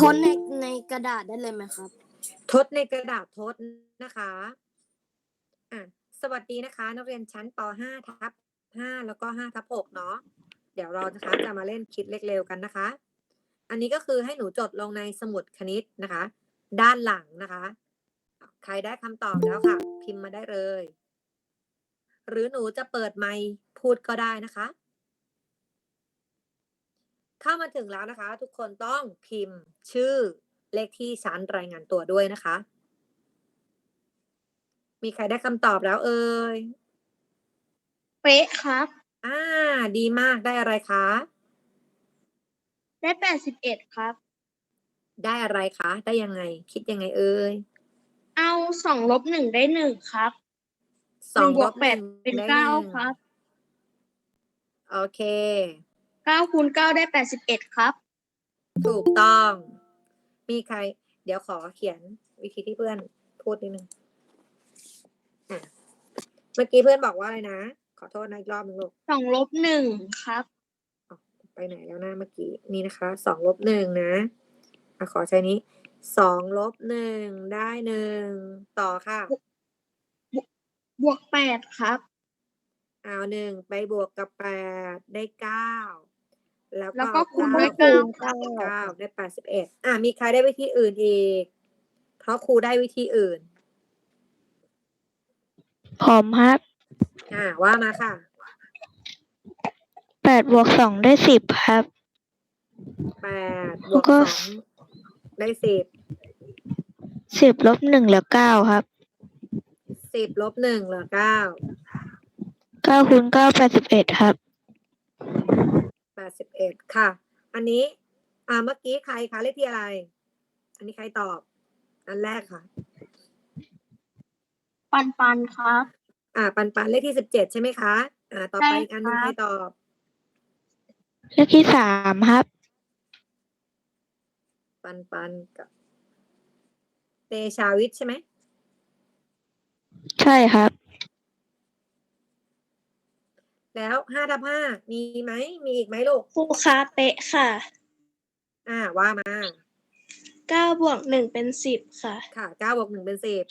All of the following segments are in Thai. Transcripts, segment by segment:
ทดในในกระดาษได้เลยไหมครับ ทดในกระดาษทดนะคะอะสวัสดีนะคะ นักเรียนชั้นป .5 ทับ5แล้วก็5ทับ6เนาะเดี๋ยวเรานะคะจะมาเล่นคิดเลขเร็วกันนะคะ อันนี้ก็คือให้หนูจดลงในสมุดคณิตนะคะ ด้านหลังนะคะ ใครได้คำตอบแล้วค่ะ พิมพ์มาได้เลย หรือหนูจะเปิดไมค์พูดก็ได้นะคะ เข้ามาถึงแล้วนะคะ ทุกคนต้องพิมพ์ชื่อเลขที่ชั้นรายงานตัวด้วยนะคะ มีใครได้คำตอบแล้วเอ่ยเป๊ะครับ อ่า ดีมากได้อะไรคะ ได้แปดสิบเอ็ดครับ ได้อะไรคะ ได้ยังไง คิดยังไงเอ่ยเอาสองลบหนึ่งได้หนึ่งครับสองหนึ่บลวกบแปดหนึ่งเป็นได้เก้าหนึ่งครับ โอเค เก้าคูณเก้าได้แปดสิบเอ็ดครับ ถูกต้อง มีใคร เดี๋ยวขอเขียนวิธีที่เพื่อนพูดนิดนึงอะเมื่อกี้เพื่อนบอกว่าอะไรนะ ขอโทษนะอีกรอบนึงลูก สองลบหนึ่งครับ ไปไหนแล้วนะเมื่อกี้นี่นะคะสองลบหนึ่งนะอะขอใช้นี้สองลบหนึ่งได้หนึ่งต่อค่ะ บวกแปดครับ เอาหนึ่งไปบวกกับแปดได้เก้า แล้วแล้วก็ก็คูณเก้าด้วยเก้าเก้าเก้าได้แปดสิบเอ็ดอะมีใครได้วิธีอื่นอีก เพราะครูได้วิธีอื่น ผมครับอ่าว่ามาค่ะ แปดบวกสองได้สิบครับ แปดบแล้ววกก็สองได้สิบ สิบลบหนึ่งเหลือเก้าครับ สิบลบหนึ่งเหลือเก้า เก้าคูณเก้าแปดสิบเอ็ดครับแปด สิบเอ็ดค่ะ อันนี้ อ่าเมื่อกี้ใครคะเลขที่อะไร อันนี้ใครตอบ อันแรกค่ะ ปันปันครับ อ่า ปันปันเลขที่สิบเจ็ดใช่ไหมคะ อ่า ต่อไปใช่อีกอันหนึงครับใครตอบ เลขที่สามครับ ปันปันกับ เตชาวิทย์ใช่ไหม ใช่ครับ แล้วห้าทับห้ามีไหมมีอีกไหมลูกครูคะเป๊ะค่ะอ่าว่ามาเก้าบวกหนึ่งเป็นสิบค่ะ ค่ะเก้าบวกหนึ่งเป็นสิบ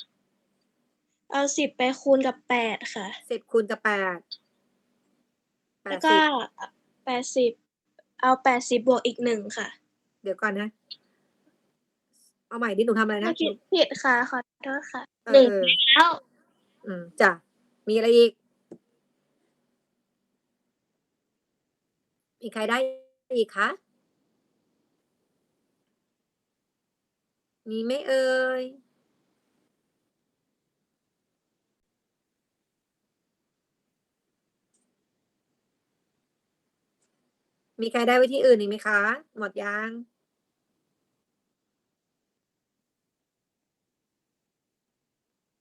เอาสิบไปคูณกับแปดค่ะ สิบคูณกับแปดแปแล้ดวก็สิบแปดสิบเอาแปดสิบบวกอีกหนึ่งค่ะเดี๋ยวก่อนนะ เอาใหม่ดิหนูทำอะไรนะเมื่อกี้ผิดค่ะขอโทษค่ะเออ หนึ่งเออแล้วอืมจ้ะมีอะไรอีก มีใครได้อีกคะมีไหม่เอ่ยมีใครได้วิธีอื่นอีกไหมคะ หมดยัง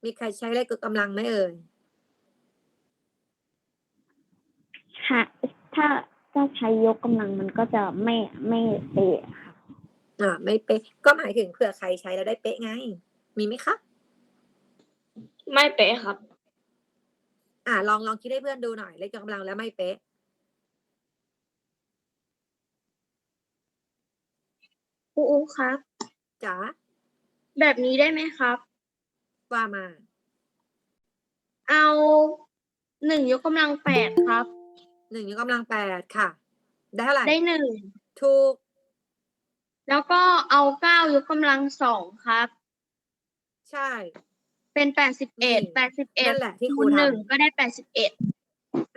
มีใครใช้เลขกำลังไหมเอ่ย ค่ะ ถ้า ถ้าใช้ยกกำลังมันก็จะไม่ไม่เป๊ะค่ะอ่าไม่เป๊ะก็หมายถึงเผื่อใครใช้แล้วได้เป๊ะไง มีไหมคะไม่เป๊ะครับ อ่าลองลองคิดให้เพื่อนดูหน่อยเลขยกกำลังแล้วไม่เป๊ะครูอูครับ จ๋าแบบนี้ได้ไหมครับ ว่ามา เอาหนึ่งยกกำลังแปดครับ หนึ่งยกกำลังแปดค่ะ ได้เท่าไหร่ได้หนึ่งถูกแล้วก็เอาเก้ายกกำลังสองครับ ใช่ เป็นแปดสิบเอ็ดนี่แปดสิบเอ็ดนั่นแหละที่ครูคูณหนึ่งทำก็ได้แปดสิบเอ็ด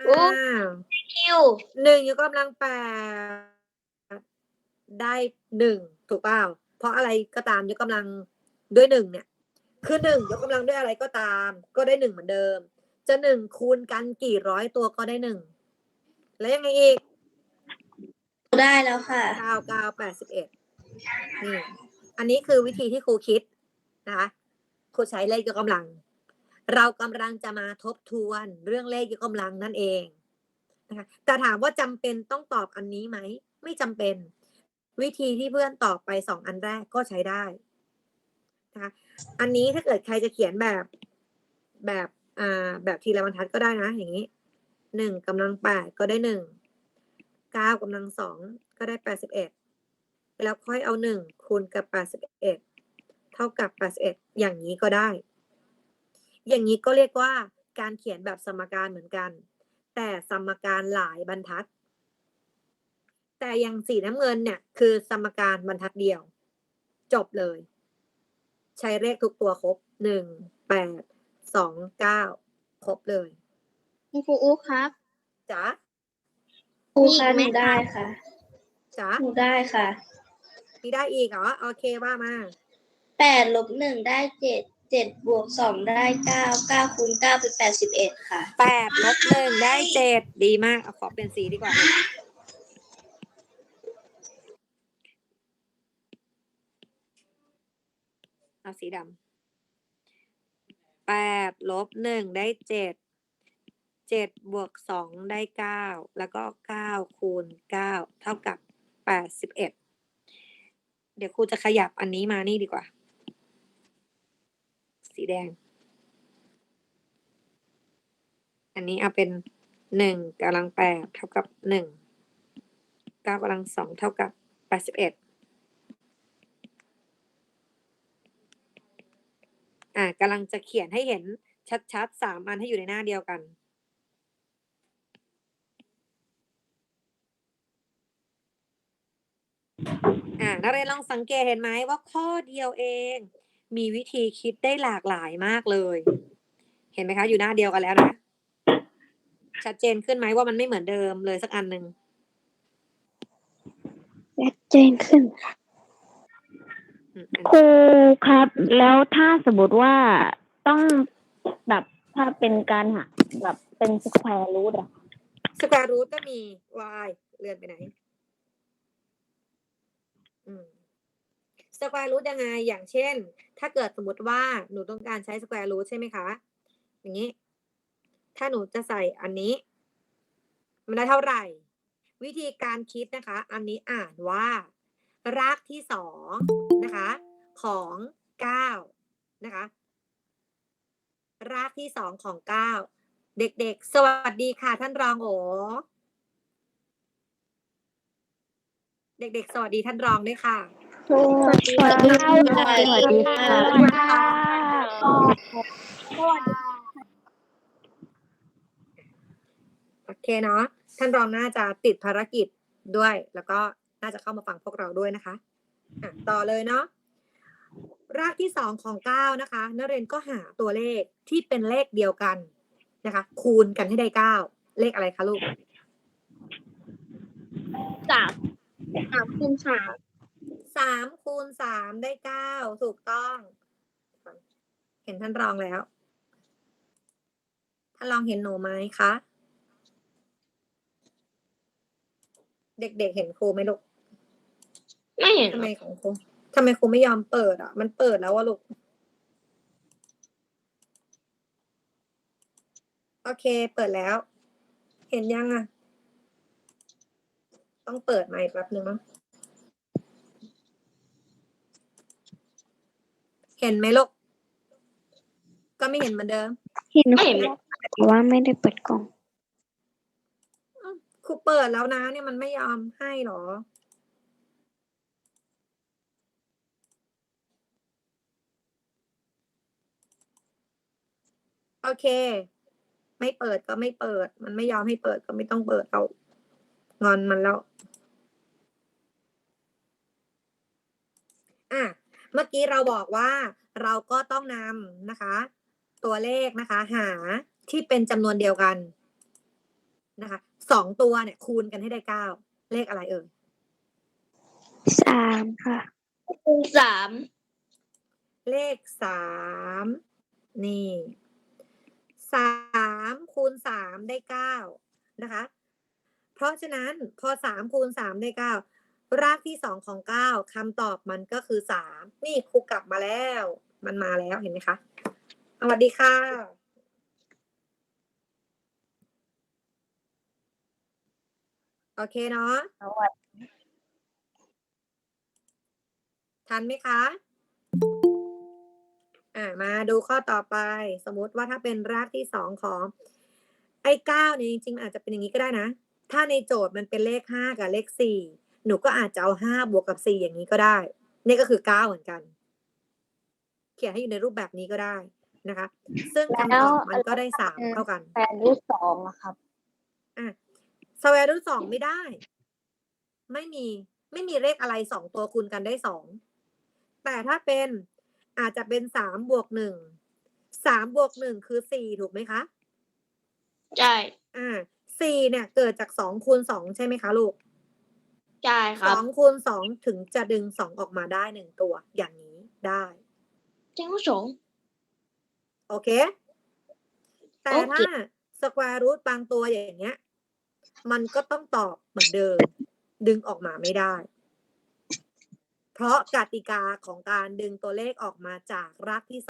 โอ้ อ้าวคิวหนึ่งยกกำลังแปดได้หนึ่งถูกเปล่าเพราะอะไรก็ตามยกกำลังด้วยหนึ่งเนี่ย คือหนึ่งยกกำลังด้วยอะไรก็ตาม ก็ได้หนึ่งเหมือนเดิม จะหนึ่งคูณกันกี่ร้อยตัวก็ได้หนึ่ง แล้วยังไงอีกได้แล้วค่ะเก้าเก้าแปดสิบเอ็ดนี่อันนี้คือวิธีที่ครูคิดนะคะครูใช้เลขยกกำลัง เรากำลังจะมาทบทวนเรื่องเลขยกกำลังนั่นเองนะคะแต่ถามว่าจำเป็นต้องตอบอันนี้ไหม ไม่จำเป็น วิธีที่เพื่อนตอบไปสองอันแรกก็ใช้ได้นะคะอันนี้ถ้าเกิดใครจะเขียนแบบแบบอ่าแบบทีละบรรทัดก็ได้นะอย่างนี้ หนึ่งกำลังแปดก็ได้หนึ่งเก้ากำลังสองก็ได้แปดสิบเอ็ดแล้วค่อยเอาหนึ่งคูณกับแปดสิบเอ็ดเท่ากับแปดสิบเอ็ดอย่างนี้ก็ได้ อย่างนี้ก็เรียกว่าการเขียนแบบสมการเหมือนกัน แต่สมการหลายบรรทัด แต่อย่างสีน้ำเงินเนี่ยคือสมการบรรทัดเดียว จบเลย ใช้เลขทุกตัวครบหนึ่งแปดสองเก้าครบเลย คุณครูอุ๊ครับจ๋าครูมีอีคะกไหหมนูได้ค่ะจ๋าหนูได้ค่ะ มีได้อีกเหรอโอเคว่ามาแปดลบหนึ่งได้เจ็ดเจ็ดบวกสองได้เก้าเก้าคูณเก้าเป็นแปดสิบเอ็ดค่ะ แปดลบหนึ่งได้เจ็ดดีมากเอาขอเป็นสีดีกว่าลูกเอาสีดำแปดลบหนึ่งได้เจ็ด เจ็ดบวกสองได้เก้าแล้วก็เก้าคูณเก้าเท่ากับแปดสิบเอ็ดเดี๋ยวครูจะขยับอันนี้มานี่ดีกว่า สีแดง อันนี้เอาเป็นหนึ่งกำลังแปดเท่ากับหนึ่งเก้ากำลังสองเท่ากับแปดสิบเอ็ดอ่ากำลังจะเขียนให้เห็นชัดๆสามอันให้อยู่ในหน้าเดียวกัน อ่านักเรียนลองสังเกตเห็นไหมว่าข้อเดียวเอง มีวิธีคิดได้หลากหลายมากเลย เห็นไหมคะ อยู่หน้าเดียวกันแล้วนะ ชัดเจนขึ้นไหมว่ามันไม่เหมือนเดิมเลยสักอันหนึ่งชัดเจนขึ้นอืมอันครูครับ แล้วถ้าสมมติว่าต้องแบบถ้าเป็นการหาแบบเป็นสแควร์รูทอะสแควร์รูทก็มี y เลื่อนไปไหน อืม สแควร์รูทยังไง อย่างเช่น ถ้าเกิดสมมติว่าหนูต้องการใช้สแควร์รูทใช่ไหมคะ อย่างนี้ ถ้าหนูจะใส่อันนี้ มันได้เท่าไหร่ วิธีการคิดนะคะ อันนี้อ่านว่ารากที่สองนะคะ ของเก้านะคะ รากที่สองของเก้าเด็กๆ สวัสดีค่ะท่านรองโอเด็กๆ สวัสดีท่านรองด้วยค่ะ สวัสดีค่ะ สวัสดีค่ะ โอเคเนาะ ท่านรองน่าจะติดภารกิจด้วย แล้วก็น่าจะเข้ามาฟังพวกเราด้วยนะคะอะต่อเลยเนาะ รากที่สองของเก้านะคะนักเรียนก็หาตัวเลขที่เป็นเลขเดียวกันนะคะ คูณกันให้ได้เก้า เลขอะไรคะลูกสามสามคูณสาม สามคูณสามได้เก้าถูกต้อง เห็นท่านรองแล้ว ท่านรองเห็นหนูไหมคะ เด็กๆเห็นครูไหมลูกไม่เห็นทำไมของครูทำไมครูไม่ยอมเปิดอะ มันเปิดแล้วอะลูก โอเค เปิดแล้ว เห็นยังอะ ต้องเปิดใหม่แป๊บนึงมั้ง เห็นไหมลูก ก็ไม่เห็นเหมือนเดิม เห็นไม่เห็นแต่ว่าไม่ได้เปิดกล่อง ครูเปิดแล้วนะ เนี่ยมันไม่ยอมให้หรอ โอเค ไม่เปิดก็ไม่เปิด มันไม่ยอมให้เปิดก็ไม่ต้องเปิดเอา งอนมันแล้ว อะ เมื่อกี้เราบอกว่าเราก็ต้องนำนะคะ ตัวเลขนะคะ หาที่เป็นจำนวนเดียวกันนะคะสองตัวเนี่ยคูณกันให้ได้เก้าเลขอะไรเอ่ยสามค่ะคูณสามเลขสามนี่สามคูณสามได้เก้านะคะ เพราะฉะนั้นพอสามคูณสามได้เก้า รากที่สองของเก้าคำตอบมันก็คือสามนี่ครูกลับมาแล้ว มันมาแล้วเห็นไหมคะสวัสดีค่ะโอเคเนาะทันไหมคะ อ่ามาดูข้อต่อไป สมมุติว่าถ้าเป็นรากที่สองของ ไอ้เก้าเนี่ยจริงๆมันอาจจะเป็นอย่างนี้ก็ได้นะ ถ้าในโจทย์มันเป็นเลขห้ากับเลขสี่ หนูก็อาจจะเอาห้าบวกกับสี่อย่างนี้ก็ได้ นี่ก็คือเก้าเหมือนกัน เขียนให้อยู่ในรูปแบบนี้ก็ได้นะคะ ซึ่งคำตอบมันก็ได้สามเท่ากันแปดรูทสองอะครับอะสแวร์รูทสองไม่ได้ ไม่มีไม่มีเลขอะไรสองตัวคูณกันได้สองแต่ถ้าเป็นอาจจะเป็นสามบวกหนึ่งสามบวกหนึ่งคือสี่ถูกไหมคะ ใช่ อ่าสี่เนี่ย เกิดจากสองคูณสองใช่ไหมคะลูก ใช่คสรับองคูณสองถึงจะดึงสองออกมาได้หนึ่งตัว อย่างนี้ได้เจ้าสอง โอเค แต่โอเค ถ้าสแควร์รูทบางตัวอย่างเงี้ย มันก็ต้องตอบเหมือนเดิม ดึงออกมาไม่ได้ เพราะกติกาของการดึงตัวเลขออกมาจากรากที่